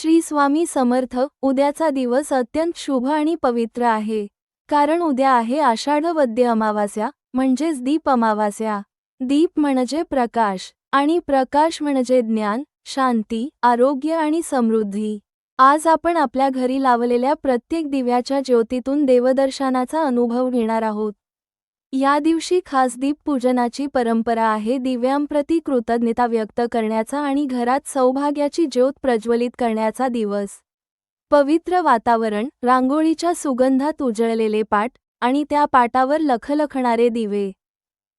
श्री स्वामी समर्थ उद्याचा दिवस अत्यंत शुभ आणि पवित्र आहे. कारण उद्या आहे आषाढ वद्य अमावास्या म्हणजेच दीप अमावास्या. दीप म्हणजे प्रकाश आणि प्रकाश म्हणजे ज्ञान शांती आरोग्य आणि समृद्धी. आज आपण आपल्या घरी लावलेल्या प्रत्येक दिव्याच्या ज्योतीतून देवदर्शनाचा अनुभव घेणार आहोत. या दिवशी खास दीप पूजनाची परंपरा आहे. दिव्यांप्रती कृतज्ञता व्यक्त करण्याचा आणि घरात सौभाग्याची ज्योत प्रज्वलित करण्याचा दिवस. पवित्र वातावरण रांगोळीच्या सुगंधात उजळलेले पाट आणि त्या पाटावर लखलखणारे दिवे.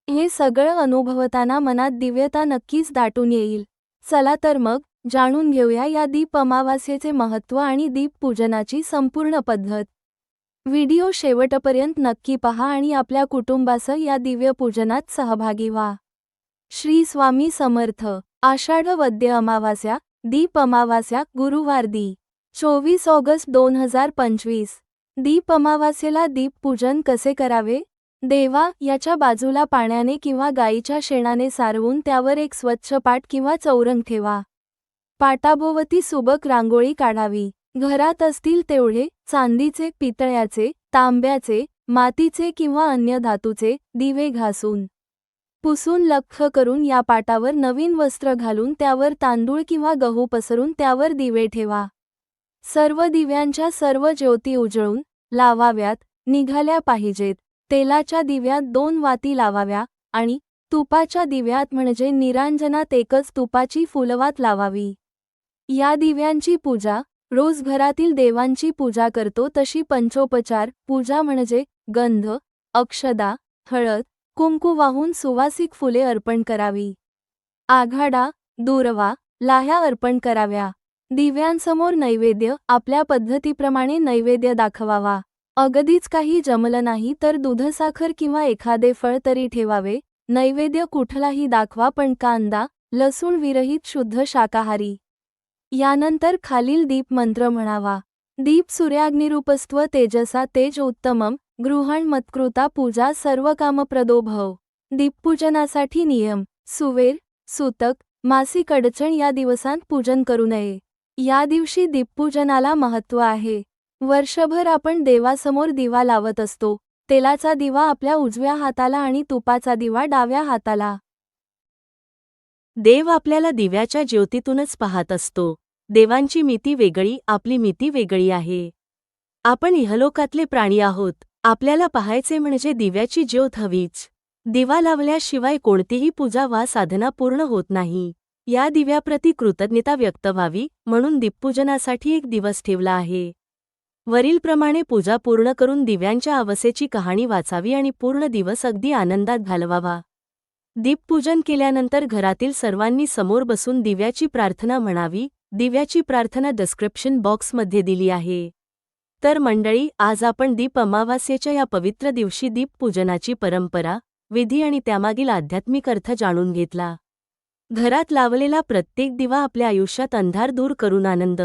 हे सगळं अनुभवताना मनात दिव्यता नक्कीच दाटून येईल. चला तर मग जाणून घेऊया या दीप अमावास्येचे महत्त्व आणि दीप पूजनाची संपूर्ण पद्धत. व्हिडिओ शेवटपर्यंत नक्की पहा आणि आपल्या कुटुंबासह या दिव्य पूजनात सहभागी व्हा. श्री स्वामी समर्थ. आषाढ वद्य अमावास्या दीप अमावास्या गुरुवार दी. चोवीस ऑगस्ट दोन हजार पंचवीस. दीप अमावास्येला दीप पूजन कसे करावे? देवा याच्या बाजूला पाण्याने किंवा गाईच्या शेणाने सारवून त्यावर एक स्वच्छ पाट किंवा चौरंग ठेवा. पाटाभोवती सुबक रांगोळी काढावी. घरात असतील तेवढे चांदीचे पितळ्याचे तांब्याचे मातीचे किंवा अन्य धातूचे दिवे घासून. पुसून लख्ख करून या पाटावर नवीन वस्त्र घालून त्यावर तांदूळ किंवा गहू पसरून त्यावर दिवे ठेवा. सर्व दिव्यांच्या सर्व ज्योती उजळून लावाव्यात निघाल्या पाहिजेत. तेलाच्या दिव्यात दोन वाती लावाव्या आणि तुपाच्या दिव्यात म्हणजे निरांजनात एकच तुपाची फुलवात लावावी. या दिव्यांची पूजा रोज घरातील देवांची पूजा करतो तशी पंचोपचार पूजा म्हणजे गंध अक्षदा हळद कुंकू वाहून सुवासिक फुले अर्पण करावी. आघाडा दूरवा लाह्या अर्पण कराव्या. दिव्यांसमोर नैवेद्य आपल्या पद्धतीप्रमाणे नैवेद्य दाखवावा. अगदीच काही जमलं नाही तर दुधसाखर किंवा एखादे फळ तरी ठेवावे. नैवेद्य कुठलाही दाखवा पण कांदा लसूण विरहित शुद्ध शाकाहारी. यानंतर खालील दीप मंत्र म्हणावा. दीप सूर्याग्निरूपस्त्व तेजसा तेज उत्तमम गृहण मत्कृता पूजा सर्व कामप्रदो दीपपूजनासाठी नियम. सुवेर सूतक मासिक अडचण या दिवसांत पूजन करू नये. या दिवशी दीपपूजनाला महत्त्व आहे. वर्षभर आपण देवासमोर दिवा लावत असतो. तेलाचा दिवा आपल्या उजव्या हाताला आणि तुपाचा दिवा डाव्या हाताला. देव आपल्याला दिव्याच्या ज्योतीतूनच पाहत असतो. देवांची मिती वेगळी आपली मिती वेगळी आहे. आपण इहलोकातले प्राणी आहोत. आपल्याला पाहायचे म्हणजे दिव्याची ज्योत हवीच. दिवा लावल्याशिवाय कोणतीही पूजा वा साधना पूर्ण होत नाही. या दिव्याप्रती कृतज्ञता व्यक्त व्हावी म्हणून दीपपूजनासाठी एक दिवस ठेवला आहे. वरीलप्रमाणे पूजा पूर्ण करून दिव्यांच्या अवसेची कहाणी वाचावी आणि पूर्ण दिवस अगदी आनंदात घालवावा. दीपपूजन केल्यानंतर घरातील सर्वांनी समोर बसून दिव्याची प्रार्थना म्हणावी. दिव्याची प्रार्थना डिस्क्रिप्शन बॉक्समध्ये दिली आहे. तर मंडळी आज आपण दीप अमावास्येच्या या पवित्र दिवशी दीपपूजनाची परंपरा विधी आणि त्यामागील आध्यात्मिक अर्थ जाणून घेतला. घरात लावलेला प्रत्येक दिवा आपल्या आयुष्यात अंधार दूर करून आनंद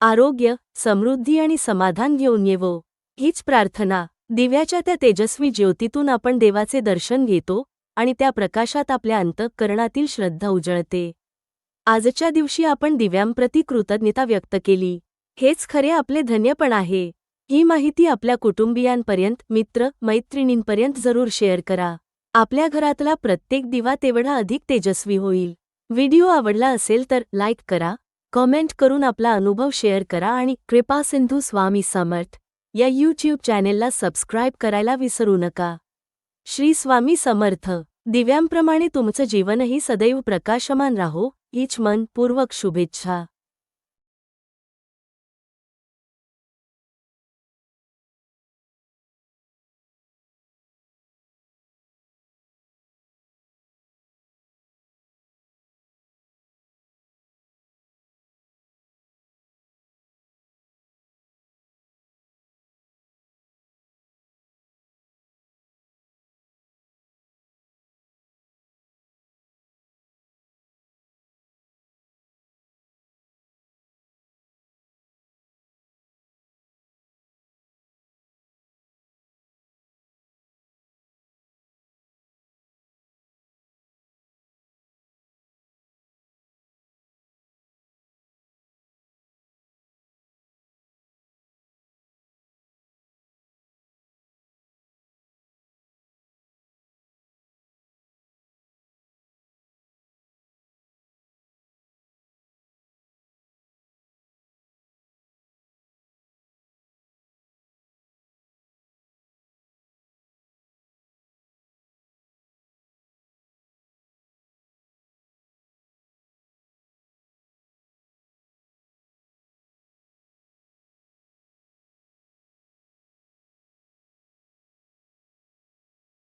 आरोग्य समृद्धी आणि समाधान घेऊन येवो. हीच प्रार्थना. दिव्याच्या त्या तेजस्वी ज्योतीतून आपण देवाचे दर्शन घेतो आणि त्या प्रकाशात आपल्या अंतःकरणातील श्रद्धा उजळते. आजच्या दिवशी आपण दिव्यांप्रती कृतज्ञता व्यक्त केली. हेच खरे आपले धन्यपण आहे. ही माहिती आपल्या कुटुंबियांपर्यंत मित्र मैत्रिणींपर्यंत जरूर शेअर करा. आपल्या घरातला प्रत्येक दिवा तेवढा अधिक तेजस्वी होईल. व्हिडिओ आवडला असेल तर लाईक करा कॉमेंट करून आपला अनुभव शेअर करा आणि कृपा सिंधू स्वामी समर्थ या यूट्यूब चॅनेलला सबस्क्राईब करायला विसरू नका. श्री स्वामी समर्थ. दिव्यांप्रमाणे तुमचं जीवनही सदैव प्रकाशमान राहो. हीच मनपूर्वक शुभेच्छा.